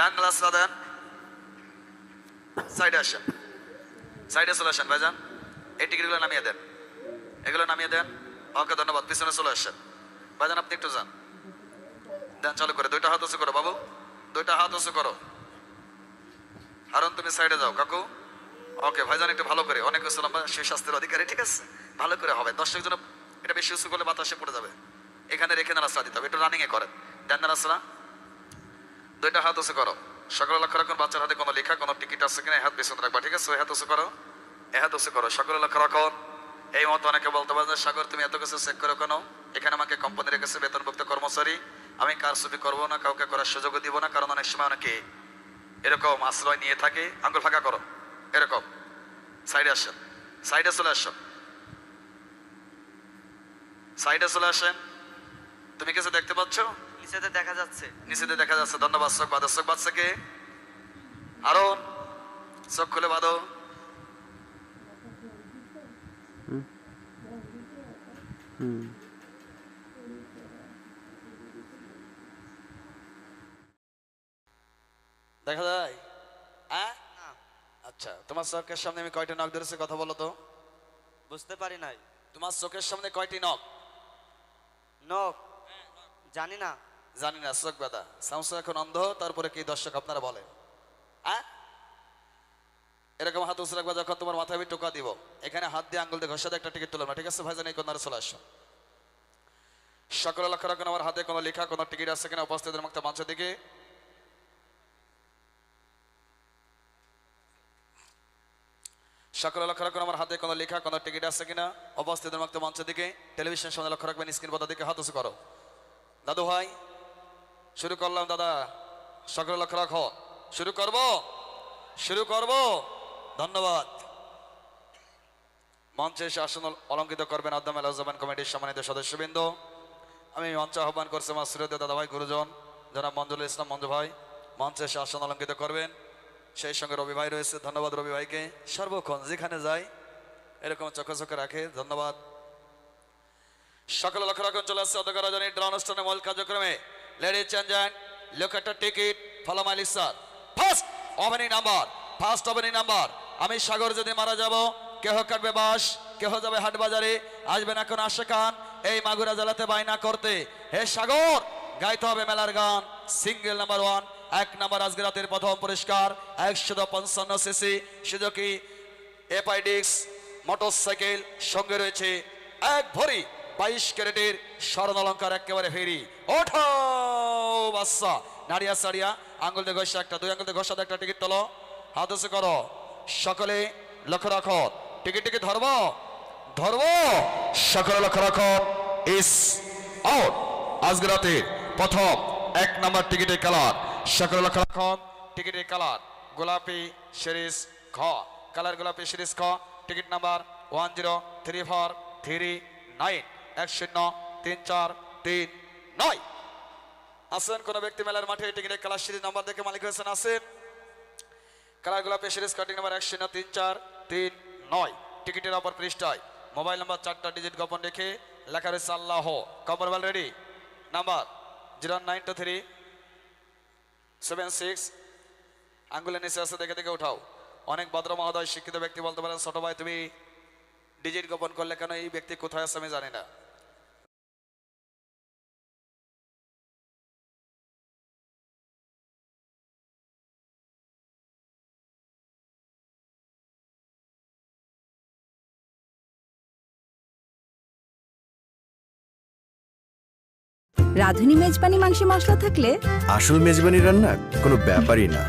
ডান গ্লাসটা দেন সাইডে আসেন। সাইডে চলে আসেন, ভাইজান। এই টিকিটগুলো নামিয়ে দেন। এগুলো নামিয়ে দেন। ওকে, ধন্যবাদ। পিছনে চলে আসেন। ভাইজান, আপনি একটু যান। চালু করে। দুইটা হাত উঁচু করো, বাবু। দুইটা হাত উঁচু করো। তুমি সাইডে যাও। কাকু। ওকে, ভাইজান, একটু ভালো করে। অনেক লম্বা সেই স্বাস্থ্যের অধিকারী, ঠিক আছে? ভালো করে হবে। দর্শক জন এটা বেশি উঁচু করলে বাতাসে পড়ে যাবে। এখানে রেখে নারাসরা দিতে হবে। একটু রানিং এ করেন। দেন নারাসরা দুইটা হাত উঁচু করো। সকলে লক্ষ্য রাখুন, বাচ্চার হাতে কোনো লেখা, কোনো টিকিট আছে কিনা, হাত পেছনে রাখবা, ঠিক আছে? হাত করো। এ হাত করো, সকলে লক্ষ্য রাখুন। এই মতো অনেকে বলতে পারে সাগর, তুমি এত কিছু চেক করো কেন? এখানে আমাকে কোম্পানি রেখেছে বেতনভুক্ত কর্মচারী, আমি কার ছবি করব না, কাউকে করার সুযোগও দিব না, কারণ অনেক সময় অনেকে এরকম আশ্রয় নিয়ে থাকে, আঙ্গুল ফাঁকা করো। এরকম। সাইডে আসেন। সাইডে চলে আসো। সাইডে চলে আসেন। তুমি কিছু দেখতে পাচ্ছ? নিচেতে দেখা যাচ্ছে। নিচেতে দেখা যাচ্ছে। ধন্যবাদ চোখ বাঁধো। চোখ বাঁধছে কে? আরও? চোখ খুলে বাঁধো। দেখা যায়? হ্যাঁ? আচ্ছা তোমার চোখের সামনে আমি কয়টা নখ ধরেছি কথা বলো তো। বুঝতে পারি নাই। তোমার চোখের সামনে কয়টি নখ নখ জানি না। জানি না চোখ বাদা সামসু এখন অন্ধ, তারপরে কি দর্শক আপনারা বলেন? হ্যাঁ? এরকম হাত উঁচু রাখবা যখন তোমার মাথায় আমি টোকা দিব। এখানে হাত দিয়ে আঙ্গুল দিয়ে ঘষা দিয়ে একটা টিকিট তুললাম না, ঠিক আছে ভাইজান? এই কন্যারে চলে আসো। সকলে লক্ষ্য রাখুন, আমার হাতে কোনো লেখা, কোনো টিকিট আছে কিনা উপস্থিতের মুক্ত মঞ্চের দিকে। সকলে লক্ষ্য রাখুন, আমার হাতে কোনো লেখা, কোনো টিকিট আছে কিনা উপস্থিতের মুক্ত মঞ্চের দিকে। টেলিভিশন সামনে লক্ষ্য রাখবেন, স্ক্রিন পথা দিকে হাত উঁচু করো। দাদু ভাই শুরু করলাম দাদা। সকলে লক্ষ্য রাখো। শুরু করব? শুরু করব? ধন্যবাদ। মঞ্চে এসে আসন অলঙ্কিত করবেন আদ্দাম আলাজামান কমিটির সম্মানিত সদস্যবৃন্দ। আমি মঞ্চে আহ্বান করছি আমার শ্রদ্ধেয় দাদা ভাই গুরুজন যারা মঞ্জুল ইসলাম মঞ্জু ভাই মঞ্চে এসে আসন অলঙ্কিত করবেন। সেই সঙ্গে রবি ভাই রয়েছে। ধন্যবাদ রবি ভাইকে। সর্বক্ষণ যেখানে যাই এরকম চোখে চোখে রাখে। ধন্যবাদ। সকলে লক্ষ্য রাখুন, চলে আসছে অধ্যক্ষ রাজনীর ড্র অনুষ্ঠানের মূল কার্যক্রমে। লেডিজ চেঞ্জেন লোক একটা ticket follow my sir first opening number first opening number আমি সাগর যদি মারা যাব, কেহ কাটবে বাস কেহ যাবে হাট বাজারে না এখন আশে খান এই মাগুরা জেলাতে বাইনা করতে। হে সাগর, গাইতে হবে মেলার গান। সিঙ্গেল নাম্বার ওয়ান এক নাম্বার আজকে রাতের প্রথম পুরস্কার, একশো পঞ্চান্ন সিসি সুজুকি এপাইডিক্স মোটরসাইকেল সঙ্গে রয়েছে এক ভরি। বাইশ ক্যারেটের স্বর্ণ অলঙ্কার একেবারে ফেরি। ওঠো, বাচ্চা। নাড়িয়া সারিয়া আঙ্গুল দিয়ে ঘষা একটা, দুই আঙ্গুল দিয়ে ঘষা একটা টিকিট তোলো। হাত করো। সকলে লক্ষ্য রাখো। টিকিট টিকিট ধরবো? ধরবো। সকলে লক্ষ্য রাখো। ইস আউট আজকে রাতে প্রথম এক নাম্বার টিকিটের কালার। সকলে লক্ষ্য রাখো। টিকিটের কালার গোলাপি সিরিজ খ কালার গোলাপি সিরিজ খ ticket number one zero three four three nine. এক শূন্য, তিন চার, তিন, নয়। আসেন, কোন ব্যক্তি মেলার মাঠে কালার সিরিজ নাম্বার দেখে মালিক হয়েছেন আসেন। কালার গোলাপি সিরিজ নাম্বার এক শূন্য, তিন চার, তিন, নয়। টিকিটের অপর পৃষ্ঠায় মোবাইল নাম্বার চারটা ডিজিট গোপন রেখে লেখা রয়েছে Allah. Ready? Number zero nine two three, seven six. আঙ্গুলের নিচে আছে, দেখে দেখে উঠাও। অনেক ভদ্র মহোদয়, শিক্ষিত ব্যক্তি বলতে পারেন, ছোট ভাই, তুমি ডিজিট গোপন করলে কেন এই ব্যক্তি কোথায় আছে আমি জানি না। রাঁধুনি মেজবানি মাংসে মশলা থাকলে? আসল মেজবানি রান্না কোনো ব্যাপারই না।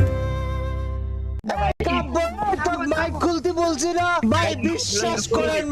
বলছি না ভাই বিশ্বাস করেন